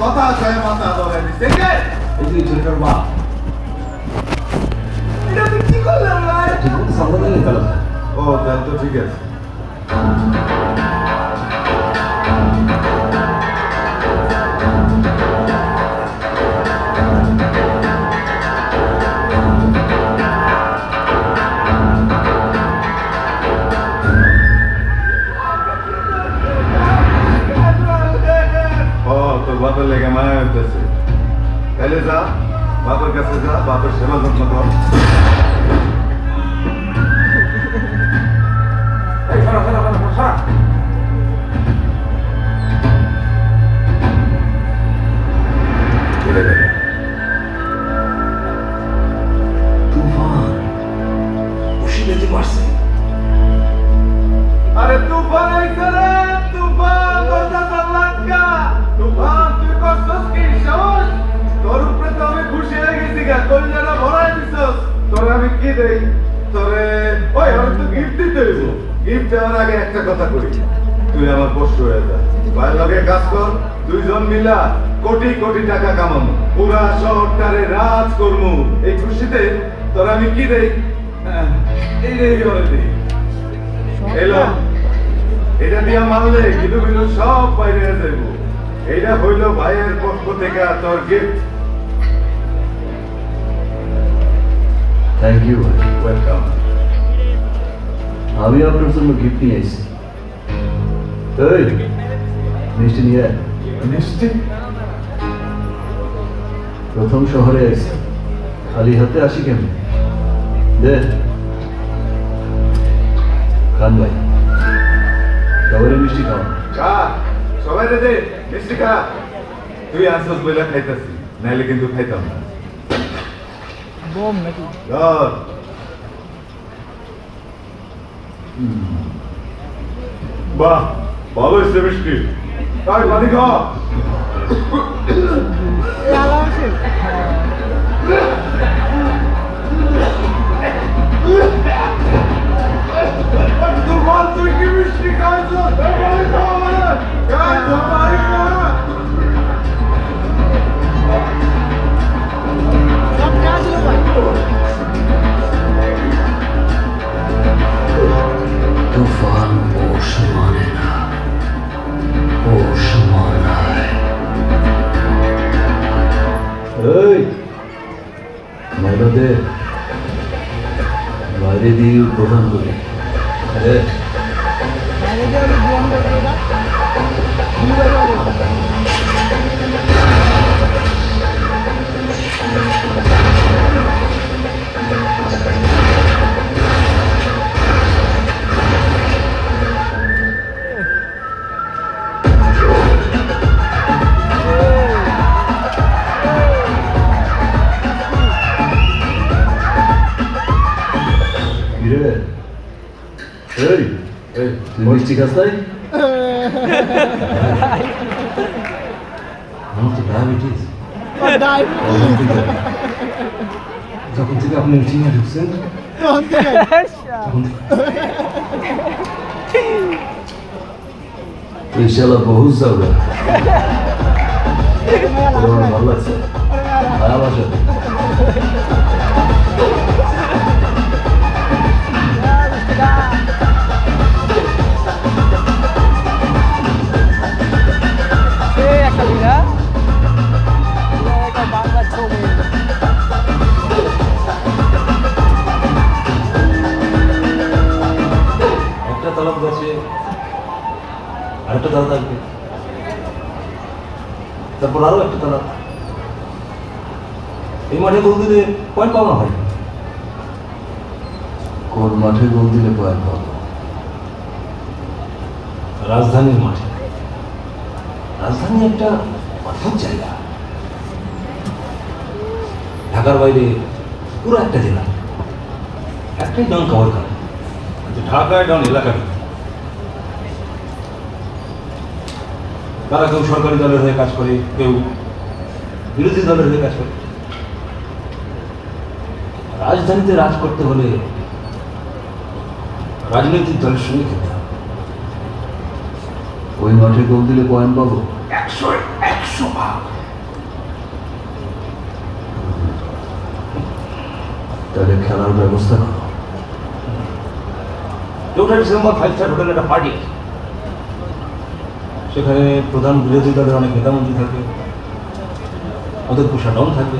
কথা কয়ে মাথা ধরে দিচ্ছে কে? এই যে ছেলেটার মা। এটা তুই কি করলাম ভাই? মতো সামলাতে ও তাহলে তো ঠিক আছে। তাহলে যা বাপের কাছে যা বাপের সেবা যত্ন কর। এই সরা তো গিফট দেওয়ার আগে একটা কথা কই তুই আমার পোষ্য হয়ে যা। ভাইয়ের লগে কাজ কর। দুইজন মিলা কোটি কোটি টাকা কামাবো। পুরা শহরটারে রাজ করমু এই খুশিতে তোর আমি কি দেই? এই রে দিই। এলো। এটা দিয়া মানলে কিন্তু কিন্তু সব বাইরে যাইব। এইটা হইল ভাইয়ের পক্ষ থেকে তোর গিফট থ্যাংক ইউ ওয়েলকাম আমি আপনার জন্য গিফট নিয়ে এসেছি এই মিষ্টি নিয়ে। নিশ্চিত প্রথম শহরে এসে খালি হাতে আসি কেমন দে। খান ভাই। সবারই মিষ্টি খাওয়া। খা সবাই দে মিষ্টি খা। তুই আসস বইলা খাইতাছি নাইলে কিন্তু খাইতাম না। বোম নাকি ধর বাহ ভালো হয়েছে মিষ্টি তাই পানি খা দে বাইরে দিয়ে প্রধান করি। এই এই তুই মিষ্টি খাস নাই আমার তো ডায়াবেটিস যখন থেকে আপনি চিনে ঢুকছেন তখন এই শালা বহু যাবে তোমার ভালো লাগছে আয়া আরেকটা তালা থাকবে। তারপর আরও একটা তালাব এই মাঠে গোল দিলে পয়েন্ট পাওয়া হয়। কোন মাঠে গোল দিলে পয়েন্ট পাবো রাজধানীর মাঠে। রাজধানী একটা অদ্ভুত জায়গা। ঢাকার বাইরে পুরো একটা জেলা। একটাই ডাউন কভার করে। ঢাকায় ডাউন এলাকা। তারা কেউ সরকারি দলের হয়ে কাজ করে কেউ বিরোধী দলের হয়ে কাজ করে। রাজধানীতে রাজ করতে হলে রাজনৈতিক দলের সঙ্গে খেতে হবে। ওই মাঠে গোল দিলে পয়েন্ট পাবো। একশো একশো একশো ভাগ তাহলে খেলার ব্যবস্থা করো। চৌঠা ডিসেম্বর ফাইভ স্টার হোটেলে একটা পার্টি আছে। সেখানে প্রধান বিরোধী দলের অনেক নেতামন্ত্রী থাকবে ওদের পোষা ডন থাকবে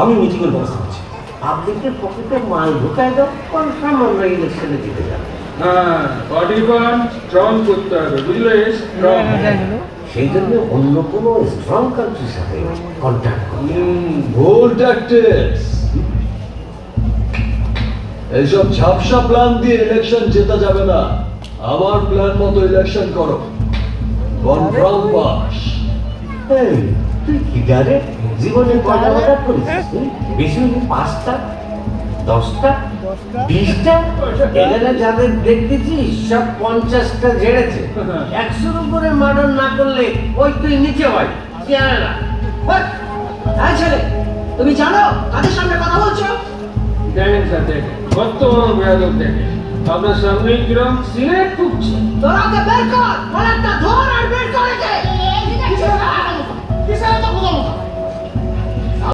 আমি মিটিংয়ের ব্যবস্থা করছি। পাবলিকের পকেটে মাল ঢুকায় দাও কনফার্ম আমরা ইলেকশনে জিতে যাব হ্যাঁ বডি ফান্ড স্ট্রং করতে হবে বুঝলে? স্ট্রং সেই জন্য অন্য কোনো স্ট্রং কান্ট্রির সাথে কন্ট্যাক্ট করো ভুল ট্যাকটিক্স এইসব ঝাপসা প্ল্যান দিয়ে ইলেকশন জেতা যাবে না। আমার প্ল্যান মতো ইলেকশন করো। কনফার্ম পাস এই, তুই কি জানে জীবনে কয়টা অর্ডার করেছিস তুই? বেশি হলে পাঁচটা দশটা বিশটা? এখানে যাদের দেখতেছিস সব পঞ্চাশটা ঝেড়েছে। একশোর উপরে মার্ডার না করলে ওই তুই নিচে হয় চেয়ারা হ্যাঁ ছেলে তুমি জানো কাদের সামনে কথা বলছো? দেখেন স্যার দেখেন কত বড় বেয়াদব দেখেন আপনার সামনেই গ্রাম সিলেট ঢুকছে তোরা ওকে বের কর কলারটা ধর আর বের করে দে